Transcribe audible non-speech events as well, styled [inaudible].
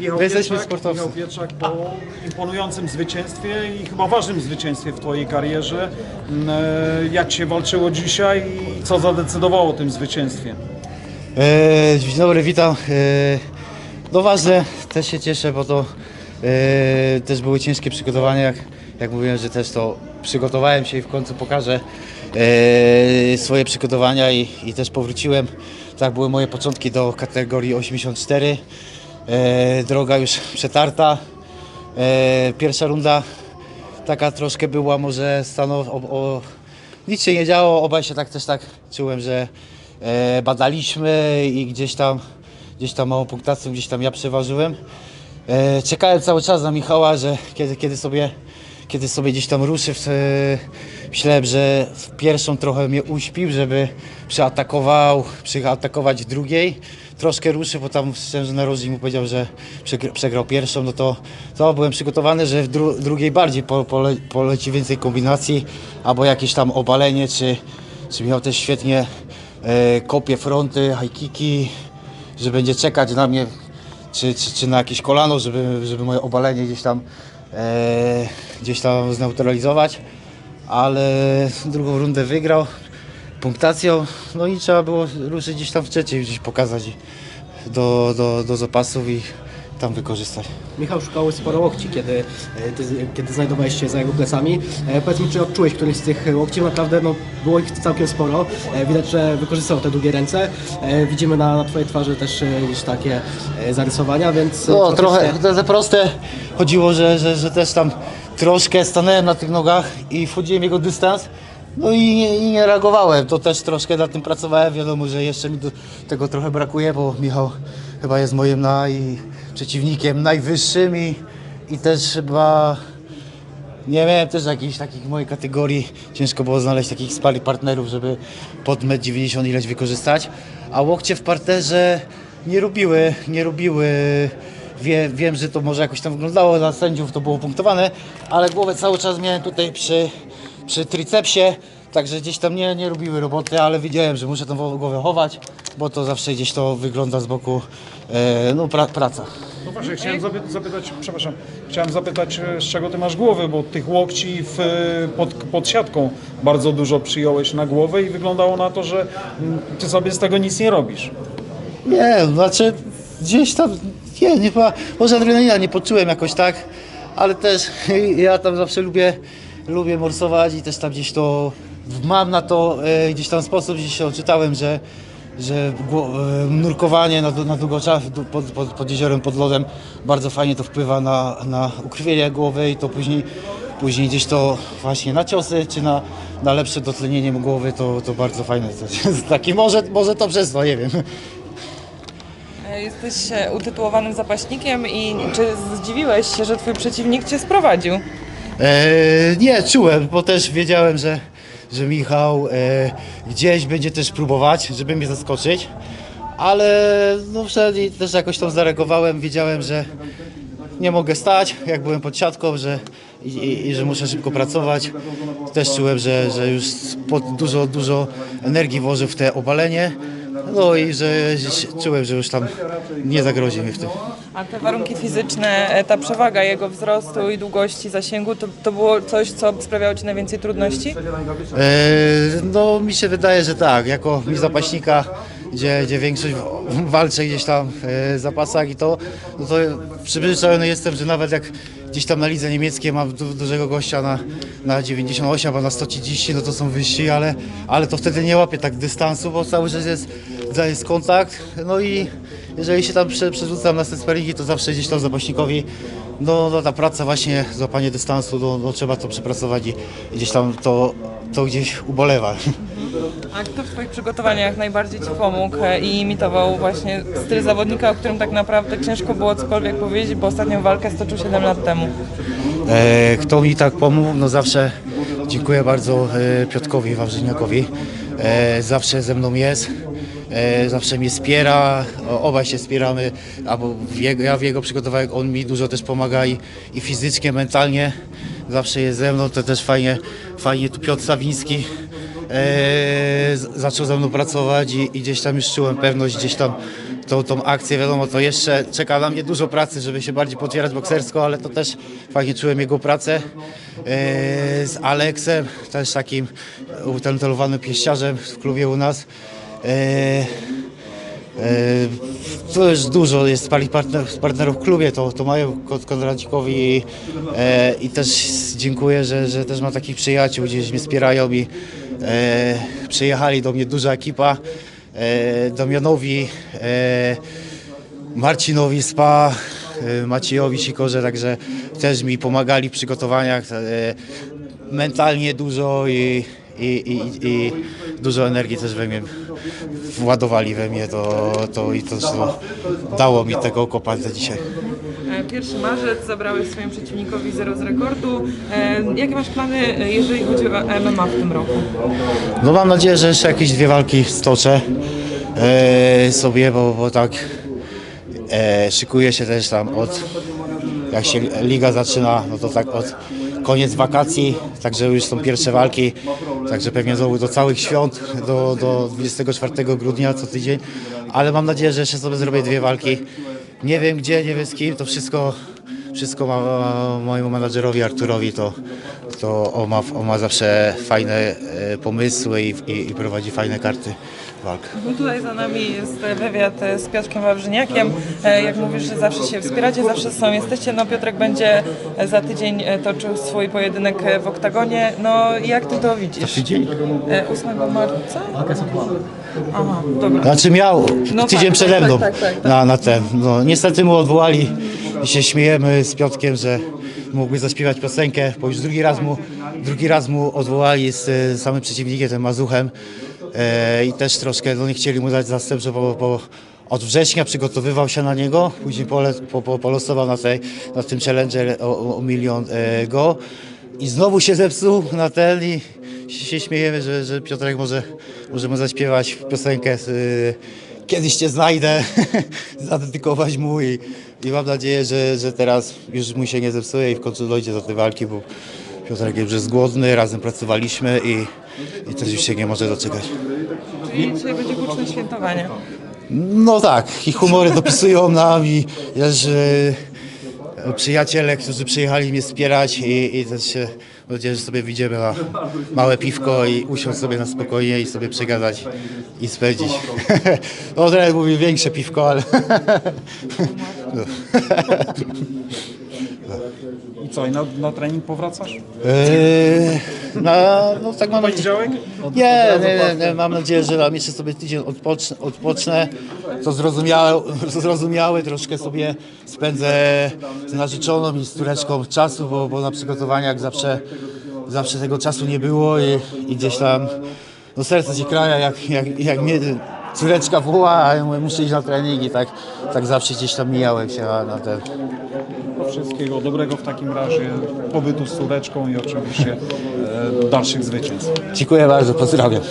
Michał My jesteśmy Pietrzak, sportowcy. Michał Pietrzak po imponującym zwycięstwie i chyba ważnym zwycięstwie w Twojej karierze. Mm, e, Jak się walczyło dzisiaj i co zadecydowało o tym zwycięstwie? E, dzień dobry, witam. E, no ważne, też się cieszę, bo to e, też były ciężkie przygotowania, jak, jak mówiłem, że też to przygotowałem się i w końcu pokażę e, swoje przygotowania i, i też powróciłem. Tak były moje początki do kategorii 84. E, droga już przetarta. E, pierwsza runda taka troszkę była może stanow... O, o, nic się nie działo, obaj się tak też tak czułem, że e, badaliśmy i gdzieś tam, gdzieś tam małą punktacją, gdzieś tam ja przeważyłem. E, czekałem cały czas na Michała, że kiedy, kiedy sobie kiedy sobie gdzieś tam ruszy, w, myślałem, że w pierwszą trochę mnie uśpił, żeby przeatakował, przeatakować drugiej. Troszkę ruszy, bo tam szczerze na mu powiedział, że przegr- przegrał pierwszą, no to, to byłem przygotowany, że w dru- drugiej bardziej po, pole, poleci więcej kombinacji, albo jakieś tam obalenie, czy, czy miał też świetnie e, kopie fronty, high kicki, że będzie czekać na mnie, czy, czy, czy na jakieś kolano, żeby, żeby moje obalenie gdzieś tam, e, gdzieś tam zneutralizować. Ale drugą rundę wygrał punktacją, no i trzeba było ruszyć gdzieś tam w trzeciej, gdzieś pokazać do, do, do zapasów i tam wykorzystać. Michał szukał sporo łokci, kiedy, e, ty, kiedy znajdowałeś się za jego plecami. E, powiedz mi, czy odczułeś któryś z tych łokci? Naprawdę no, było ich całkiem sporo. E, widać, że wykorzystał te długie ręce. E, widzimy na, na twojej twarzy też e, już takie e, zarysowania, więc... No trochę, te, te proste chodziło, że, że, że też tam troszkę stanąłem na tych nogach i wchodziłem jego dystans. No i nie, i nie reagowałem, to też troszkę nad tym pracowałem, wiadomo, że jeszcze mi tego trochę brakuje, bo Michał chyba jest moim naj, przeciwnikiem najwyższym i, też chyba nie miałem też jakiejś takich mojej kategorii. Ciężko było znaleźć takich spali partnerów, żeby pod 1,90 m ileś wykorzystać. A łokcie w parterze nie robiły, nie robiły. Wie, wiem, że to może jakoś tam wyglądało dla sędziów, to było punktowane, ale głowę cały czas miałem tutaj przy, przy tricepsie, także gdzieś tam nie, nie robiły roboty, ale wiedziałem, że muszę tą głowę chować, bo to zawsze gdzieś to wygląda z boku, e, no pra, praca. No właśnie, chciałem zapy- zapytać, przepraszam, chciałem zapytać, e, z czego ty masz głowy, bo tych łokci w, e, pod, pod siatką bardzo dużo przyjąłeś na głowę i wyglądało na to, że mm, ty sobie z tego nic nie robisz. Nie, znaczy gdzieś tam, nie, nie chyba, może adrenalina nie poczułem jakoś tak, ale też [laughs] ja tam zawsze lubię, lubię morsować i też tam gdzieś to, mam na to e, gdzieś tam sposób, gdzieś się odczytałem, że, że gło- e, nurkowanie na, na długo czas pod, pod, pod jeziorem, pod lodem bardzo fajnie to wpływa na, na ukrwienie głowy i to później, później gdzieś to właśnie na ciosy czy na, na lepsze dotlenienie głowy to, to bardzo fajne. To jest [laughs] taki, może, może to przez to, nie wiem. Jesteś e, utytułowanym zapaśnikiem i czy zdziwiłeś się, że twój przeciwnik cię sprowadził? E, nie, czułem, bo też wiedziałem, że, że Michał e, gdzieś będzie też próbować, żeby mnie zaskoczyć, ale no też jakoś tam zareagowałem, wiedziałem, że nie mogę stać, jak byłem pod siatką, że, i, i, i że muszę szybko pracować. Też czułem, że, że już dużo, dużo energii włożył w te obalenie, no i że czułem, że już tam nie zagrozi mi w tym. A te warunki fizyczne, e, ta przewaga jego wzrostu i długości zasięgu, to, to było coś, co sprawiało ci najwięcej trudności? E, No mi się wydaje, że tak, jako mi zapaśnika, gdzie, gdzie większość walczy gdzieś tam e, w zapasach i to, no to przyzwyczajony jestem, że nawet jak gdzieś tam na lidze niemieckiej mam du, dużego gościa na, na 98 albo na 130, no to są wyżsi, ale, ale to wtedy nie łapię tak dystansu, bo cały czas jest, jest kontakt, no i jeżeli się tam prze, przerzucam na te to zawsze gdzieś tam zapaśnikowi no, no ta praca właśnie, złapanie dystansu, no, no trzeba to przepracować i gdzieś tam to, to gdzieś ubolewa. A kto w twoich przygotowaniach najbardziej ci pomógł e, i imitował właśnie styl zawodnika, o którym tak naprawdę ciężko było cokolwiek powiedzieć, bo ostatnią walkę stoczył 7 lat temu? E, kto mi tak pomógł? No zawsze dziękuję bardzo e, Piotkowi Wawrzyniakowi. E, zawsze ze mną jest. E, zawsze mnie wspiera, obaj się wspieramy, albo jego, ja w jego przygotowaniach, on mi dużo też pomaga i, i fizycznie, mentalnie, zawsze jest ze mną, to też fajnie, fajnie tu Piotr Sawiński, z- zaczął ze mną pracować i, i gdzieś tam już czułem pewność, gdzieś tam tą, tą akcję, wiadomo, to jeszcze czeka na mnie dużo pracy, żeby się bardziej potwierać boksersko, ale to też fajnie czułem jego pracę. E, z Aleksem, też takim utalentowanym pieściarzem w klubie u nas. E, E, To już dużo jest pali partner, partnerów w klubie, to, to mają Kon- Konradzikowi i, e, i też dziękuję, że, że też ma takich przyjaciół, gdzieś mnie wspierają i e, przyjechali do mnie duża ekipa, e, Damianowi, e, Marcinowi Spa, e, Maciejowi Sikorze, także też mi pomagali w przygotowaniach, e, mentalnie dużo i, i, i, i dużo energii też we mnie władowali we mnie. To, to i to, to dało mi tego kopalca dzisiaj. E, Pierwszy marzec zabrałeś swojemu przeciwnikowi 0 z rekordu. E, Jakie masz plany, e, jeżeli chodzi o MMA w tym roku? No mam nadzieję, że jeszcze jakieś dwie walki stoczę e, sobie, bo, bo tak e, szykuję się też tam od, jak się liga zaczyna, no to tak od koniec wakacji, także już są pierwsze walki, także pewnie znowu do całych świąt, do, do 24 grudnia co tydzień, ale mam nadzieję, że jeszcze sobie zrobię dwie walki. Nie wiem gdzie, nie wiem z kim, to wszystko, wszystko ma, mojemu menadżerowi Arturowi, to, to on, ma, on ma zawsze fajne e, pomysły i, i, i prowadzi fajne karty walk. No tutaj za nami jest e, wywiad e, z Piotrkiem Wawrzyniakiem. Jak mówisz, że zawsze się wspieracie, zawsze ze sobą jesteście. No Piotrek będzie za tydzień toczył swój pojedynek w oktagonie. No jak ty to widzisz? Tydzień? E, 8 marca? Aha, dobra. Znaczy miał No tydzień tak, przede tak, mną tak, tak, tak. Na, na ten. No, niestety mu odwołali i się śmiejemy z Piotkiem, że mógłby zaśpiewać piosenkę, bo już drugi raz mu, drugi raz mu odwołali z e, samym przeciwnikiem, tym Mazuchem. E, i też troszkę no, nie chcieli mu dać zastępstwo, bo, bo od września przygotowywał się na niego, później pole, po, po, polosował na, tej, na tym challenge o, o, o milion e, go. I znowu się zepsuł na ten i się śmiejemy, że, że Piotrek może, może mu zaśpiewać piosenkę z, y, Kiedyś Cię znajdę, [laughs] zadedykować mu i, i mam nadzieję, że, że teraz już mu się nie zepsuje i w końcu dojdzie do tej walki, bo Piotrek już jest głodny, razem pracowaliśmy i, i też już się nie może doczekać. Czyli dzisiaj będzie huczne świętowanie. No tak, i humory dopisują nam i też e, przyjaciele, którzy przyjechali mnie wspierać i, i też się mam nadzieję, że sobie wyjdziemy na małe piwko i usiąść sobie na spokojnie i sobie przegadać i spędzić. [laughs] No większe piwko, ale [laughs] I co, i na, na trening powracasz? Eee, na, no tak mam nadzieję. Nie, nie, nie, nie, mam nadzieję, że tam jeszcze sobie tydzień odpocznę, odpocznę to zrozumiałe, zrozumiałe, troszkę sobie spędzę z narzeczoną i z córeczką czasu, bo, bo na przygotowaniach zawsze, zawsze tego czasu nie było i, i gdzieś tam no serce się kraja, jak, jak, jak mnie córeczka woła, a ja mówię, muszę iść na trening i tak, tak zawsze gdzieś tam mijałem się na, na ten... Wszystkiego dobrego w takim razie, pobytu z córeczką i oczywiście e, dalszych zwycięstw. Dziękuję bardzo, pozdrawiam.